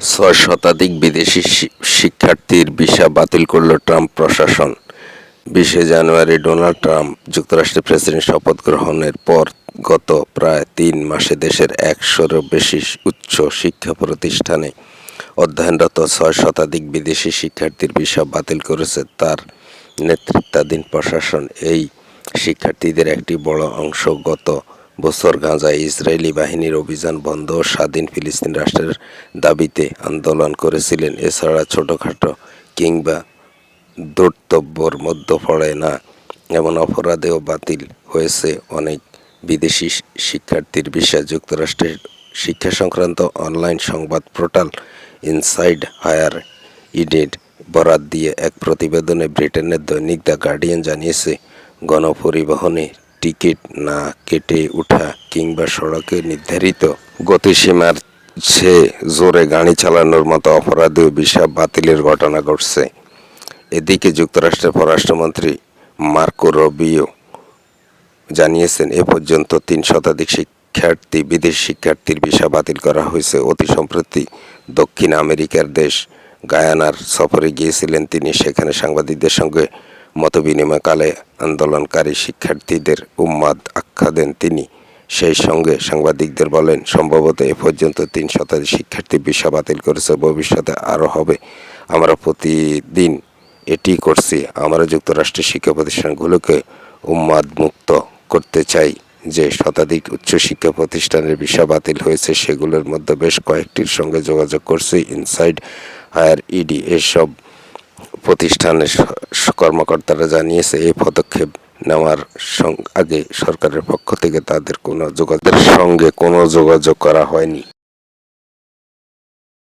ছয় শতাধিক বিদেশি শিক্ষার্থীর ভিসা বাতিল করল ট্রাম্প প্রশাসন। বিশে জানুয়ারি ডোনাল্ড ট্রাম্প যুক্তরাষ্ট্রের প্রেসিডেন্ট শপথ গ্রহণের পর গত প্রায় তিন মাসে দেশের একশোরও বেশি উচ্চ শিক্ষা প্রতিষ্ঠানে অধ্যয়নরত ছয় শতাধিক বিদেশি শিক্ষার্থীর ভিসা বাতিল করেছে তার নেতৃত্বাধীন প্রশাসন। এই শিক্ষার্থীদের একটি বড় অংশ গত বছর গাজায় ইসরায়েলি বাহিনীর অভিযান বন্ধ, স্বাধীন ফিলিস্তিন রাষ্ট্রের দাবিতে আন্দোলন করেছিলেন। এছাড়া ছোটোখাটো কিংবা দর্তব্যর মধ্যে পড়ে না, এমন অপরাধেও বাতিল হয়েছে অনেক বিদেশি শিক্ষার্থীর ভিসা। যুক্তরাষ্ট্রের শিক্ষা সংক্রান্ত অনলাইন সংবাদ পোর্টাল ইনসাইড হায়ার ইডেড বরাত দিয়ে এক প্রতিবেদনে ব্রিটেনের দৈনিক দ্য গার্ডিয়ান জানিয়েছে, গণপরিবহনে টিকিট না কেটে ওঠা কিংবা সড়কে নির্ধারিত গতিসীমার চেয়ে জোরে গাড়ি চালানোর মতো অপরাধেও ভিসা বাতিলের ঘটনা ঘটছে। এদিকে যুক্তরাষ্ট্রের পররাষ্ট্রমন্ত্রী মার্কো রবিও জানিয়েছেন, এ পর্যন্ত তিন শতাধিক শিক্ষার্থী, বিদেশি শিক্ষার্থীর ভিসা বাতিল করা হয়েছে। অতি সম্প্রতি দক্ষিণ আমেরিকার দেশ গায়ানার সফরে গিয়েছিলেন তিনি। সেখানে সাংবাদিকদের সঙ্গে মতবিনিময়কালে আন্দোলনকারী শিক্ষার্থীদের উম্মাদ আখ্যা দেন তিনি। সেই সঙ্গে সাংবাদিকদের বলেন, সম্ভবত এ পর্যন্ত তিন শতাধিক শিক্ষার্থী ভিসা বাতিল করেছে, ভবিষ্যতে আরও হবে। আমরা প্রতিদিন এটি করছি। আমরা যুক্তরাষ্ট্রের শিক্ষা প্রতিষ্ঠানগুলোকে উন্মাদ মুক্ত করতে চাই। যে শতাধিক উচ্চশিক্ষা প্রতিষ্ঠানের ভিসা বাতিল হয়েছে, সেগুলোর মধ্যে বেশ কয়েকটির সঙ্গে যোগাযোগ করছে। ইনসাইড হায়ার ইডি এসব প্রতিষ্ঠানের কর্মকর্তারা জানিয়েছে, এই পদক্ষেপ নেওয়ার আগে সরকারের পক্ষ থেকে তাদের কোনো যোগাযোগের সঙ্গে কোনো যোগাযোগ করা হয়নি।